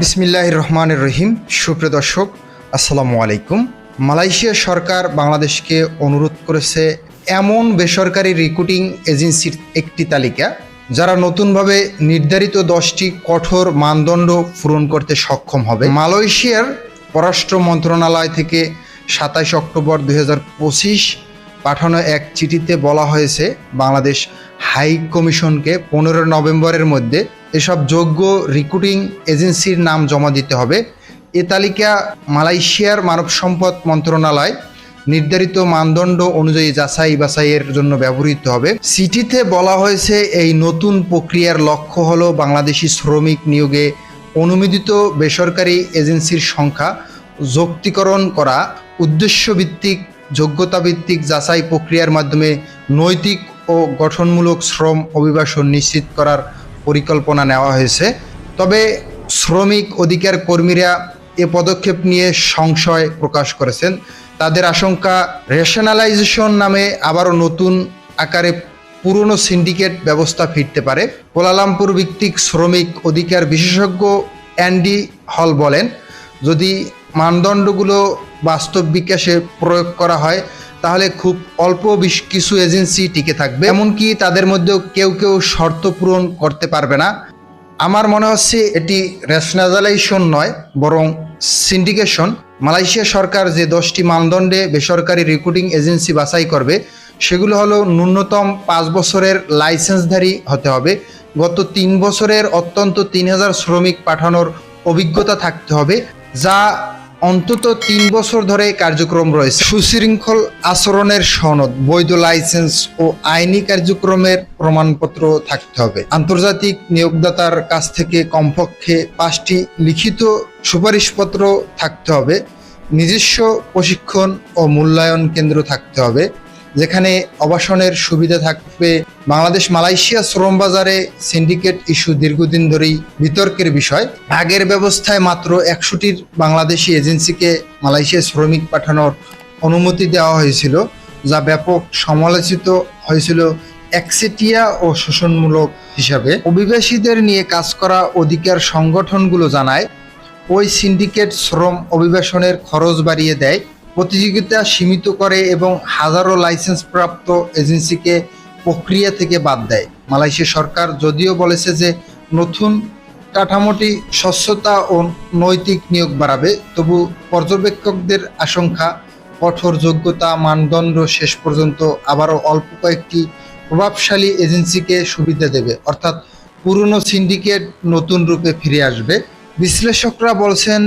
বিসমিল্লাহ রহমান রহিম। সুপ্রিয় দর্শক, আসসালামু আলাইকুম। মালয়েশিয়া সরকার বাংলাদেশকে অনুরোধ করেছে এমন বেসরকারি রিক্রুটিং এজেন্সির একটি তালিকা, যারা নতুনভাবে নির্ধারিত দশটি কঠোর মানদণ্ড পূরণ করতে সক্ষম হবে। মালয়েশিয়ার পররাষ্ট্র মন্ত্রণালয় থেকে সাতাশ অক্টোবর দুই হাজার পঁচিশ পাঠানো এক চিঠিতে বলা হয়েছে, বাংলাদেশ হাই কমিশনকে পনেরো নভেম্বরের মধ্যে এসব যোগ্য রিক্রুটিং এজেন্সির নাম জমা দিতে হবে। এ তালিকা মালয়েশিয়ার মানব সম্পদ মন্ত্রণালয় নির্ধারিত মানদণ্ড অনুযায়ী যাচাই বাছাইয়ের জন্য ব্যবহৃত হবে। সিটিতে বলা হয়েছে এই নতুন প্রক্রিয়ার লক্ষ্য হল বাংলাদেশি শ্রমিক নিয়োগে অনুমোদিত বেসরকারি এজেন্সির সংখ্যা যৌক্তিকরণ করা, উদ্দেশ্যভিত্তিক, যোগ্যতাভিত্তিক যাচাই প্রক্রিয়ার মাধ্যমে নৈতিক ও গঠনমূলক শ্রম অভিবাসন নিশ্চিত করার পরিকল্পনা নেওয়া হয়েছে। তবে শ্রমিক অধিকার কর্মীরা এ পদক্ষেপ নিয়ে সংশয় প্রকাশ করেছেন। তাদের আশঙ্কা রেশনালাইজেশন নামে আবারও নতুন আকারে পুরনো সিন্ডিকেট ব্যবস্থা ফিরতে পারে। কোলালামপুর ভিত্তিক শ্রমিক অধিকার বিশেষজ্ঞ অ্যান্ডি হল বলেন, যদি মানদণ্ডগুলো বাস্তব বিকাশে প্রয়োগ করা হয় তাহলে খুব অল্প বিশ কিছু এজেন্সি টিকে থাকবে। এমনকি তাদের মধ্যেও কেউ কেউ শর্ত পূরণ করতে পারবে না। আমার মনে হচ্ছে এটি রেশনালাইজেশন নয়, বরং সিন্ডিকেশন মালয়েশিয়া সরকার যে দশটি মানদণ্ডে বেসরকারি রিক্রুটিং এজেন্সি বাছাই করবে, সেগুলো হলো ন্যূনতম পাঁচ বছরের লাইসেন্সধারী হতে হবে। গত তিন বছরের অত্যন্ত তিন হাজার শ্রমিক পাঠানোর অভিজ্ঞতা থাকতে হবে, যা অন্তত তিন বছর ধরে কার্যক্রম রয়েছে। সুশৃঙ্খল আচরণের সনদ, বৈধ লাইসেন্স ও আইনি কার্যক্রমের প্রমাণপত্র থাকতে হবে। আন্তর্জাতিক নিয়োগদাতার কাছ থেকে কমপক্ষে পাঁচটি লিখিত সুপারিশপত্র থাকতে হবে। নিজস্ব প্রশিক্ষণ ও মূল্যায়ন কেন্দ্র থাকতে হবে। যেখানে আবাসনের সুবিধা থাকবে বাংলাদেশ মালয়েশিয়া শ্রম বাজারে সিন্ডিকেট ইস্যু দীর্ঘদিন ধরেই বিতর্কের বিষয়। আগের ব্যবস্থায় মাত্র একশোটির বাংলাদেশি এজেন্সিকে মালয়েশিয়া শ্রমিক পাঠানোর অনুমতি দেওয়া হয়েছিল, যা ব্যাপক সমালোচিত হয়েছিল একচেটিয়া ও শোষণমূলক হিসাবে। অভিবাসীদের নিয়ে কাজ করা অধিকার সংগঠনগুলো জানায়, ওই সিন্ডিকেট শ্রম অভিবাসনের খরচ বাড়িয়ে দেয় প্রতিযোগিতা সীমিত করে এবং হাজারো লাইসেন্সপ্রাপ্ত এজেন্সিকে প্রক্রিয়া থেকে বাদ দেয়। মালয়েশিয়া সরকার যদিও বলেছে যে নতুন কাঠামোটি স্বচ্ছতা ও নৈতিক নিয়োগ বাড়াবে, তবু পর্যবেক্ষকদের আশঙ্কা, কঠোর যোগ্যতা, মানদণ্ড শেষ পর্যন্ত আবারও অল্প কয়েকটি প্রভাবশালী এজেন্সিকে সুবিধা দেবে, অর্থাৎ পুরনো সিন্ডিকেট নতুন রূপে ফিরে আসবে। বিশ্লেষকরা বলছেন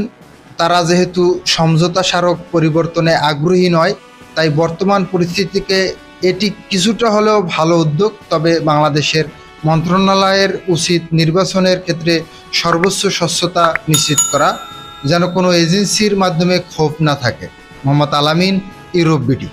তারা যেহেতু সমঝোতা স্মারক পরিবর্তনে আগ্রহী নয়, তাই বর্তমান পরিস্থিতিকে এটি কিছুটা হলেও ভালো উদ্যোগ, তবে বাংলাদেশের মন্ত্রণালয়ের উচিত নির্বাচনের ক্ষেত্রে সর্বোচ্চ স্বচ্ছতা নিশ্চিত করা, যেন কোনো এজেন্সির মাধ্যমে ক্ষোভ না থাকে। মোহাম্মদ আলামিন, ইউরোপ বিটি